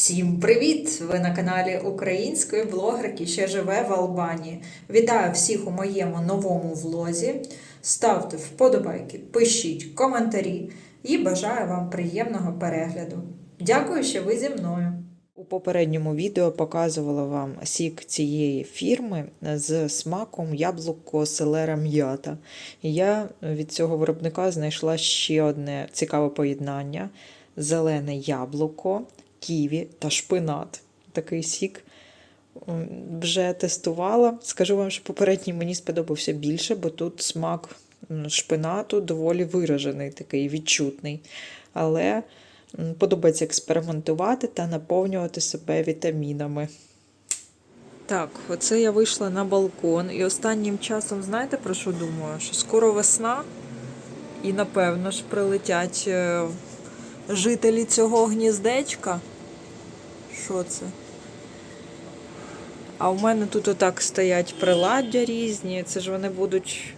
Всім привіт! Ви на каналі української блогерки, що живе в Албанії. Вітаю всіх у моєму новому влозі. Ставте вподобайки, пишіть коментарі і бажаю вам приємного перегляду. Дякую, що ви зі мною. У попередньому відео показувала вам сік цієї фірми з смаком яблуко селера м'ята. Я від цього виробника знайшла ще одне цікаве поєднання: зелене яблуко, ківі та шпинат. Такий сік вже тестувала. Скажу вам, що попередній мені сподобався більше, бо тут смак шпинату доволі виражений, такий відчутний. Але Подобається експериментувати та наповнювати себе вітамінами. Так, оце я вийшла на балкон, і останнім часом, знаєте про що думаю? Що скоро весна, і напевно ж прилетять е, жителі цього гніздечка. Що це? А в мене тут отак стоять приладдя різні. Це ж вони будуть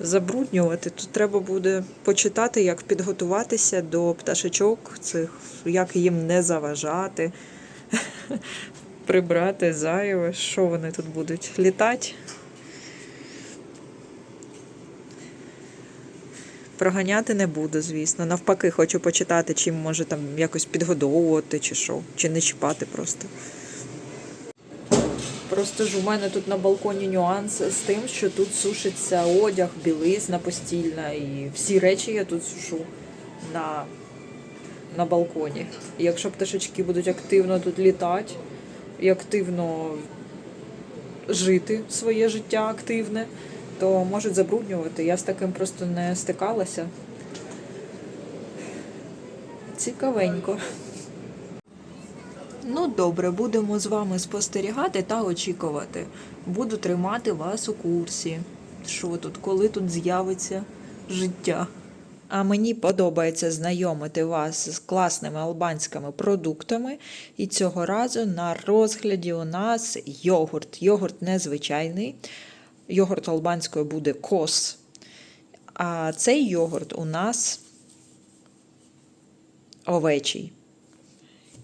забруднювати. Тут треба буде почитати, як підготуватися до пташечок цих, як їм не заважати, прибрати зайве. Що вони тут будуть? Літати? Проганяти не буду, звісно. Навпаки, хочу почитати, чим може там якось підгодовувати чи що, чи не чіпати просто. Просто ж у мене тут на балконі нюанс з тим, що тут сушиться одяг, білизна постільна, і всі речі я тут сушу на, на балконі. І якщо пташечки будуть активно тут літати і активно жити своє життя активне, то можуть забруднювати. Я з таким просто не стикалася. Цікавенько. Ну, добре, будемо з вами спостерігати та очікувати. Буду тримати вас у курсі. Що тут, коли тут з'явиться життя? А мені подобається знайомити вас з класними албанськими продуктами. І цього разу на розгляді у нас йогурт. Йогурт незвичайний. Йогурт албанською буде кос. А цей йогурт у нас овечий.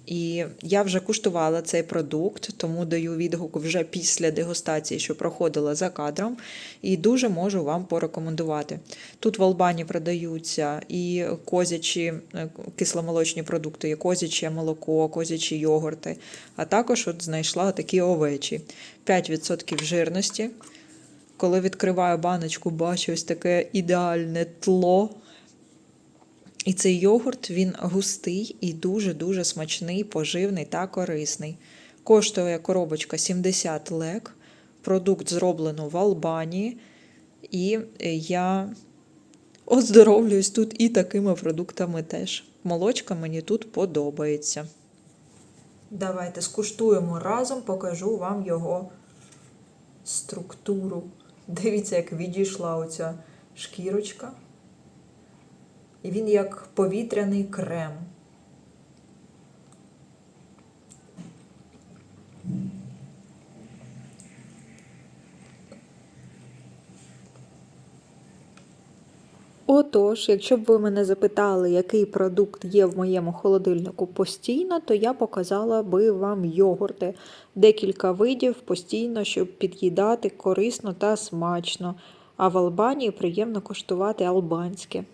І я вже куштувала цей продукт, тому даю відгук вже після дегустації, що проходила за кадром, і дуже можу вам порекомендувати. Тут в Албані продаються і козячі е, кисломолочні продукти, і козяче молоко, козячі йогурти, а також от знайшла такі овечі. 5% жирності. Коли відкриваю баночку, бачу ось таке ідеальне тло. І цей йогурт він густий і дуже-дуже смачний, поживний та корисний. Коштує коробочка 70 лек. Продукт зроблено в Албанії. І я оздоровлююсь тут і такими продуктами теж. Молочка мені тут подобається. Давайте скуштуємо разом, покажу вам його структуру. Дивіться, як відійшла оця шкірочка. І він як повітряний крем. Отож, якщо б ви мене запитали, який продукт є в моєму холодильнику постійно, то я показала би вам йогурти. Декілька видів постійно, щоб під'їдати корисно та смачно. А в Албанії приємно коштувати албанське.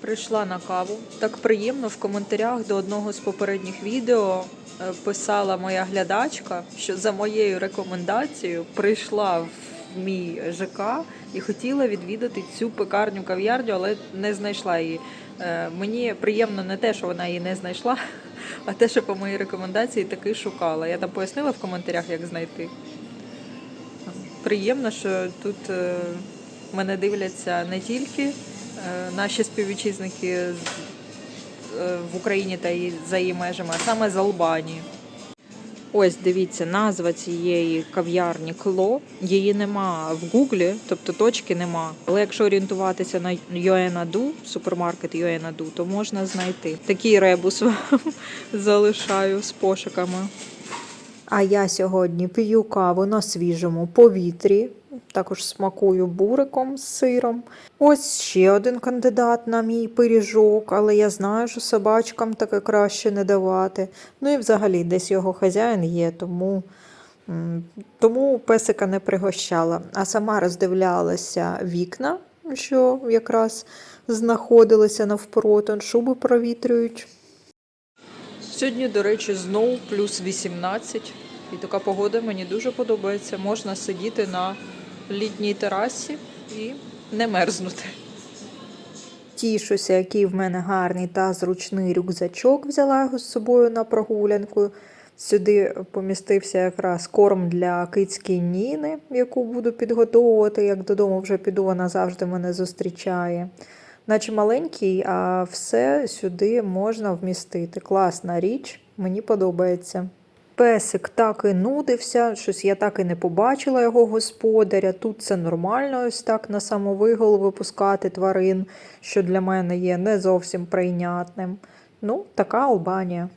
Прийшла на каву. Так приємно в коментарях до одного з попередніх відео е, писала моя глядачка, що за моєю рекомендацією прийшла в мій ЖК і хотіла відвідати цю пекарню кав'ярню, але не знайшла її. Е, Мені приємно не те, що вона її не знайшла, а те, що по моїй рекомендації таки шукала. Я там пояснила в коментарях, як знайти. Приємно, що тут е, мене дивляться не тільки е, наші співвітчизники в Україні та за її межами, а саме з Албанії. Ось дивіться, назва цієї кав'ярні Кло. Її нема в Гуглі, тобто точки нема. Але якщо орієнтуватися на Йоенаду, супермаркет Йоенаду, то можна знайти. Такий ребус вам залишаю з пошуками. А я сьогодні п'ю каву на свіжому повітрі. Також смакую буриком з сиром. Ось ще один кандидат на мій пиріжок, але я знаю, що собачкам таке краще не давати. Ну і взагалі десь його хазяїн є, тому, тому песика не пригощала. А сама роздивлялася вікна, що якраз знаходилися навпроти, шуби провітрюють. Сьогодні, до речі, знову плюс 18. І така погода мені дуже подобається. Можна сидіти на літній терасі і не мерзнути. Тішуся, який в мене гарний та зручний рюкзачок. Взяла його з собою на прогулянку. Сюди помістився якраз корм для кицьки Ніни, яку буду підготовувати. Як додому вже піду, вона завжди мене зустрічає. Наче маленький, а все сюди можна вмістити. Класна річ, мені подобається. Песик так і нудився, щось я так і не побачила його господаря. Тут це нормально, ось так на самовигул випускати тварин, що для мене є не зовсім прийнятним. Ну, така Албанія.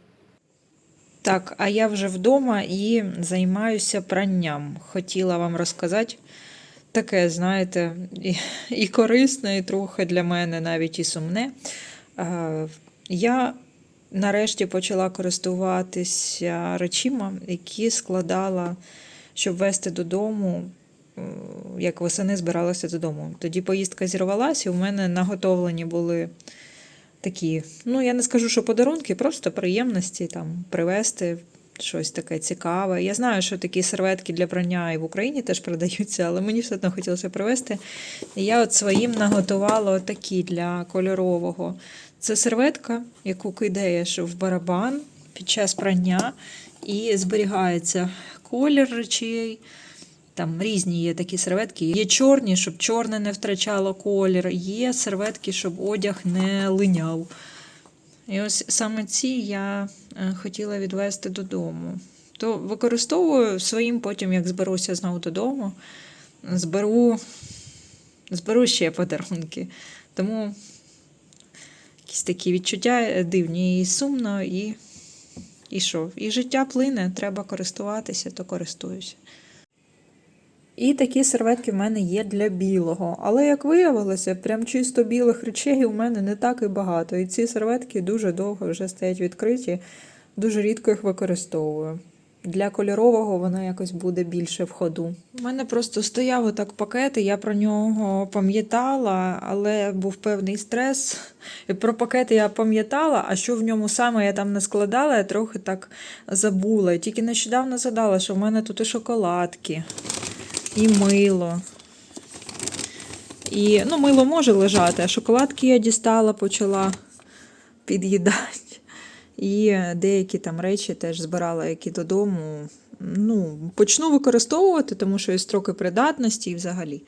Так, а я вже вдома і займаюся пранням. Хотіла вам розказати таке, знаєте, і, і корисне, і трохи для мене навіть і сумне. Е, Я нарешті почала користуватися речима, які складала, щоб вести додому, е, як восени збиралася додому. Тоді поїздка зірвалася, і у мене наготовлені були такі, ну я не скажу, що подарунки, просто приємності там привезти. Щось таке цікаве. Я знаю, що такі серветки для прання і в Україні теж продаються, але мені все одно хотілося привезти. І я от своїм наготувала такі для кольорового. Це серветка, яку кидаєш в барабан під час прання, і зберігається колір речей. Там різні є такі серветки. Є чорні, щоб чорне не втрачало колір. Є серветки, щоб одяг не линяв. І ось саме ці я е, хотіла відвести додому. То використовую своїм потім, як зберуся знову додому, зберу, зберу ще подарунки. Тому якісь такі відчуття е, дивні і сумно, і, і що? І життя плине, треба користуватися, то користуюся. І такі серветки в мене є для білого. Але як виявилося, прям чисто білих речей у мене не так і багато. І ці серветки дуже довго вже стоять відкриті, дуже рідко їх використовую. Для кольорового воно якось буде більше в ходу. У мене просто стояв отак пакет, і я про нього пам'ятала, але був певний стрес. І про пакет я пам'ятала, а що в ньому саме я там не складала, я трохи так забула. Тільки нещодавно згадала, що в мене тут і шоколадки і мило. І, ну, мило може лежати, а шоколадки я дістала, почала під'їдати. І деякі там речі теж збирала, які додому. Ну, почну використовувати, тому що є строки придатності і взагалі.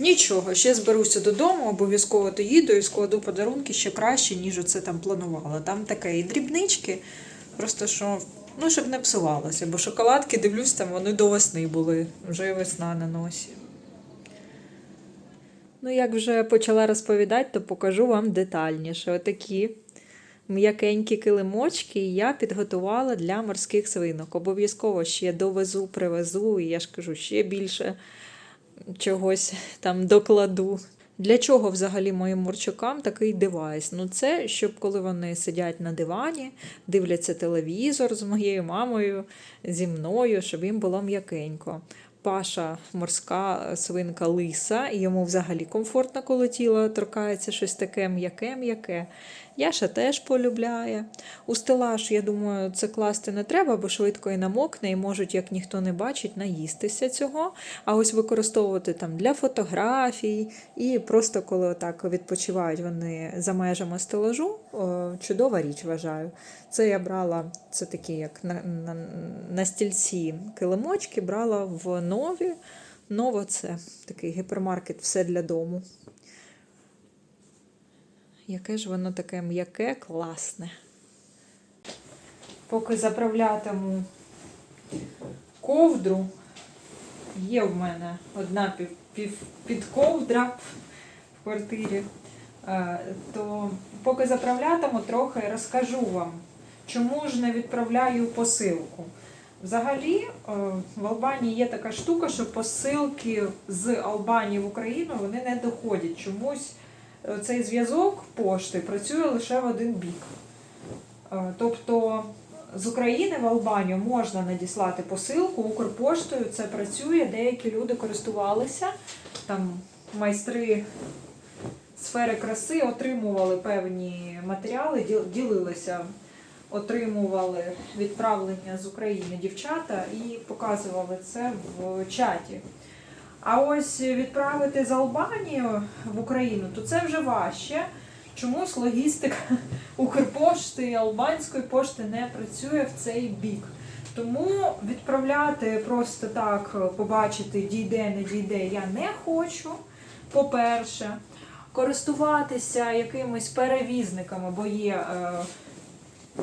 Нічого, ще зберуся додому, обов'язково доїду і складу подарунки ще краще, ніж оце там планувала. Там таке і дрібнички, просто що, ну, щоб не псувалося, бо шоколадки, дивлюсь, там вони до весни були, вже весна на носі. Ну, як вже почала розповідати, то покажу вам детальніше. Отакі м'якенькі килимочки я підготувала для морських свинок. Обов'язково ще довезу, привезу, і я ж кажу, ще більше чогось там докладу. Для чого взагалі моїм мурчакам такий девайс? Ну, це щоб коли вони сидять на дивані, дивляться телевізор з моєю мамою, зі мною, щоб їм було м'якенько. Паша морська свинка лиса, і йому взагалі комфортно, коли тіло торкається щось таке м'яке-м'яке. Яша теж полюбляє. У стелаж, я думаю, це класти не треба, бо швидко і намокне, і можуть, як ніхто не бачить, наїстися цього. А ось використовувати там для фотографій і просто коли отак відпочивають вони за межами стелажу, чудова річ вважаю. Це я брала, це такі, як на, на, на стільці килимочки, брала в нові. Ново це такий гіпермаркет, все для дому. Яке ж воно таке м'яке, класне. Поки заправлятиму ковдру, є в мене одна пів, пів, підковдра в квартирі, е, то поки заправлятиму, трохи розкажу вам, чому ж не відправляю посилку. Взагалі, е, в Албанії є така штука, що посилки з Албанії в Україну вони не доходять. Чомусь цей зв'язок пошти працює лише в один бік. Е, Тобто з України в Албанію можна надіслати посилку Укрпоштою, це працює, деякі люди користувалися, там майстри сфери краси отримували певні матеріали, ділилися отримували відправлення з України дівчата і показували це в чаті. А ось відправити з Албанії в Україну, то це вже важче. Чомусь логістика Укрпошти і албанської пошти не працює в цей бік. Тому відправляти просто так, побачити, дійде, не дійде, я не хочу. По-перше, користуватися якимись перевізниками, бо є е,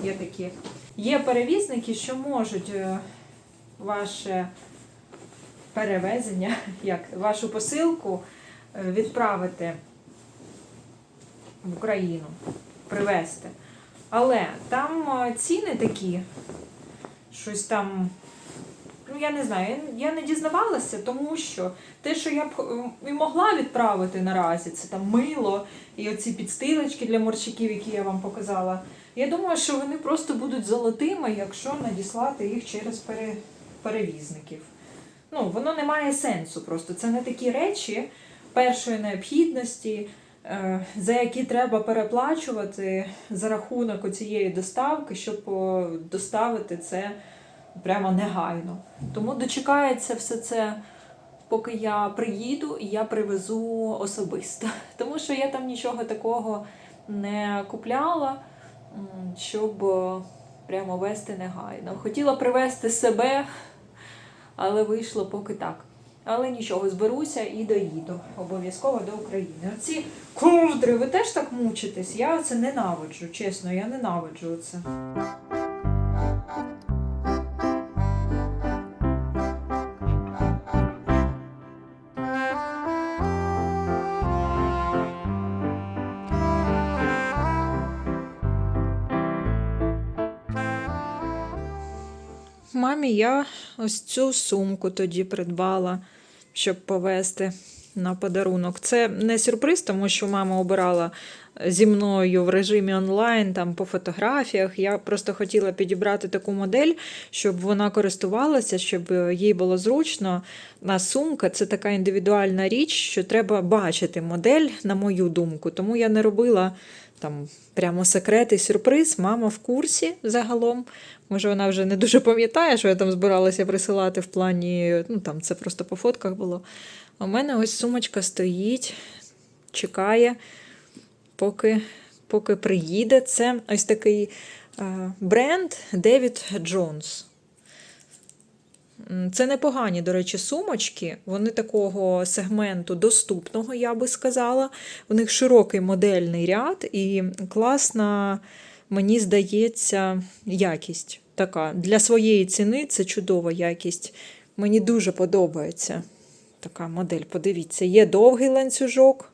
Є такі. Є перевізники, що можуть е, ваше перевезення, як вашу посилку е, відправити в Україну, привезти. Але там е, ціни такі, щось там. Ну, я не знаю, я- не дізнавалася, тому що те, що я б е, і могла відправити наразі, це там мило і оці підстилочки для морщиків, які я вам показала. Я думаю, що вони просто будуть золотими, якщо надіслати їх через пере... перевізників. Ну, воно не має сенсу просто. Це не такі речі першої необхідності, е, за які треба переплачувати за рахунок цієї доставки, щоб доставити це прямо негайно. Тому дочекається все це. Поки я приїду і я привезу особисто. Тому що я там нічого такого не купляла щоб прямо вести негайно. Хотіла привезти себе, але вийшло поки так. Але нічого, зберуся і доїду обов'язково до України. Оці ковдри, ви теж так мучитесь? Я це ненавиджу, чесно, я ненавиджу це. Мамі я ось цю сумку тоді придбала, щоб повезти на подарунок. Це не сюрприз, тому що мама обирала зі мною в режимі онлайн, там по фотографіях. Я просто хотіла підібрати таку модель, щоб вона користувалася, щоб їй було зручно. А сумка це така індивідуальна річ, що треба бачити модель, на мою думку. Тому я не робила там прямо секрет і сюрприз. Мама в курсі загалом. Може, вона вже не дуже пам'ятає, що я там збиралася присилати в плані, ну там це просто по фотках було. В мене ось сумочка стоїть, чекає, поки, поки приїде. Це ось такий е, бренд David Jones. Це непогані, до речі, сумочки. Вони такого сегменту доступного, я би сказала. У них широкий модельний ряд і класна, мені здається, якість така. Для своєї ціни це чудова якість. Мені дуже подобається така модель. Подивіться, є довгий ланцюжок,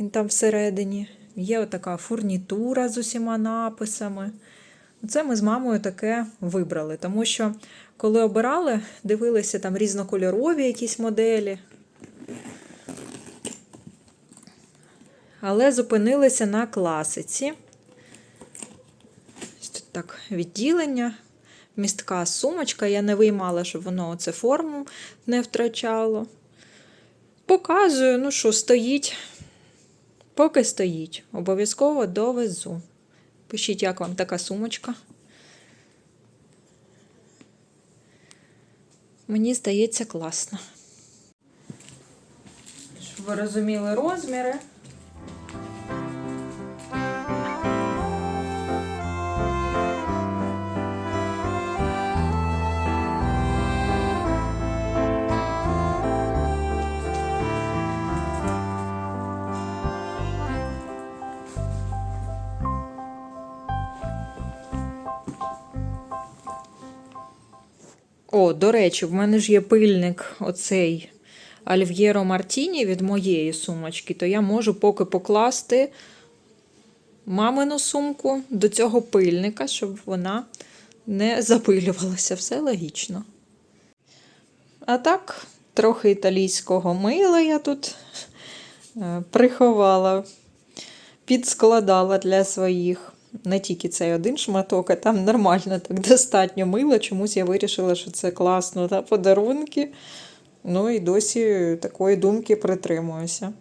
він там всередині. Є отака фурнітура з усіма написами. Це ми з мамою таке вибрали, тому що коли обирали, дивилися там різнокольорові якісь моделі. Але зупинилися на класиці. Тут так відділення, містка сумочка. Я не виймала, щоб воно оце форму не втрачало. Показую, ну що, стоїть. Поки стоїть. Обов'язково довезу. Пишіть, як вам така сумочка. Мені здається, класно. Щоб ви розуміли розміри. О, до речі, в мене ж є пильник оцей Альв'єро Мартіні від моєї сумочки, то я можу поки покласти мамину сумку до цього пильника, щоб вона не запилювалося. Все логічно. А так, трохи італійського мила я тут е, приховала, підскладала для своїх. Не тільки цей один шматок, а там нормально так достатньо мило. Чомусь я вирішила, що це класно та подарунки. Ну і досі такої думки притримуюся.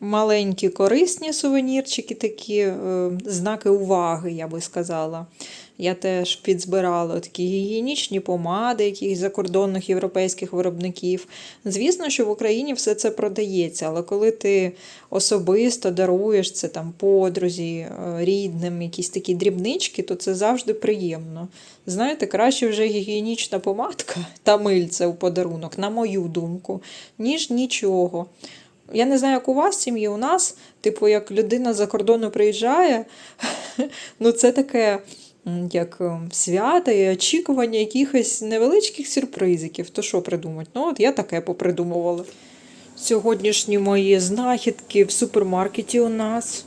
Маленькі корисні сувенірчики, такі е, знаки уваги, я би сказала. Я теж підзбирала такі гігієнічні помади якихось закордонних європейських виробників. Звісно, що в Україні все це продається, але коли ти особисто даруєш це там подрузі, е, рідним, якісь такі дрібнички, то це завжди приємно. Знаєте, краще вже гігієнічна помадка та мильце у подарунок, на мою думку, ніж нічого. Я не знаю, як у вас сім'ї, у нас, типу, як людина за кордону приїжджає, ну це таке як е, свято і очікування якихось невеличких сюрпризиків. То що придумати? Ну, от я таке попридумувала. Сьогоднішні мої знахідки в супермаркеті у нас.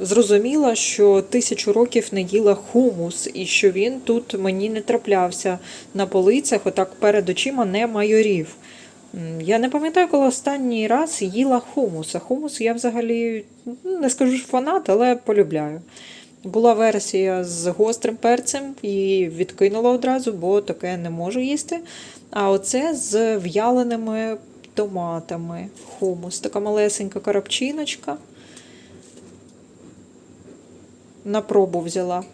Зрозуміла, що тисячу років не їла хумус, і що він тут мені не траплявся на полицях, отак перед очима не майорів. Я не пам'ятаю, коли останній раз їла хумус. А хумус я взагалі ну, не скажу що фанат, але полюбляю. Була версія з гострим перцем і відкинула одразу, бо таке не можу їсти. А оце з в'яленими томатами. Хумус. Така малесенька коробчиночка. На пробу взяла.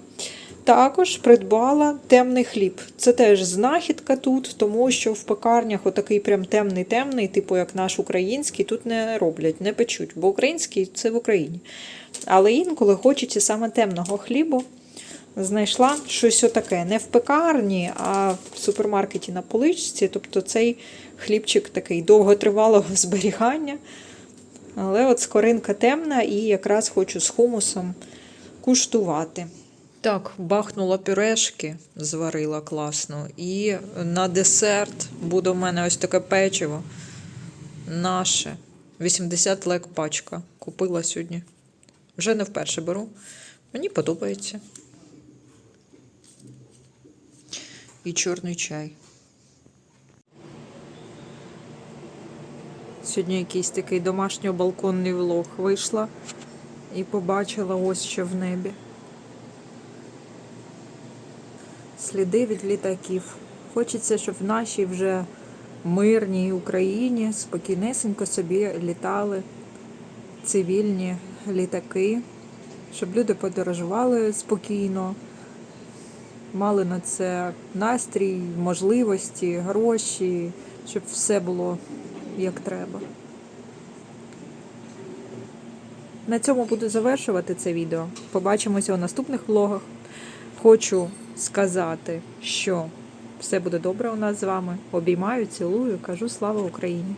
Також придбала темний хліб. Це теж знахідка тут, тому що в пекарнях отакий прям темний-темний, типу як наш український, тут не роблять, не печуть, бо український це в Україні. Але інколи хочеться саме темного хлібу. Знайшла щось отаке. Не в пекарні, а в супермаркеті на поличці. Тобто цей хлібчик такий довготривалого зберігання. Але от скоринка темна і якраз хочу з хумусом куштувати. Так, бахнула пюрешки, зварила класно. І на десерт буде в мене ось таке печиво. Наше. 80 лек пачка. Купила сьогодні. Вже не вперше беру. Мені подобається. І чорний чай. Сьогодні якийсь такий домашньо-балконний влог вийшла і побачила ось що в небі. Сліди від літаків. Хочеться, щоб в нашій вже мирній Україні спокійнесенько собі літали цивільні літаки, щоб люди подорожували спокійно, мали на це настрій, можливості, гроші, щоб все було як треба. На цьому буду завершувати це відео. Побачимося у наступних влогах. Хочу сказати, що все буде добре у нас з вами. Обіймаю, цілую, кажу слава Україні!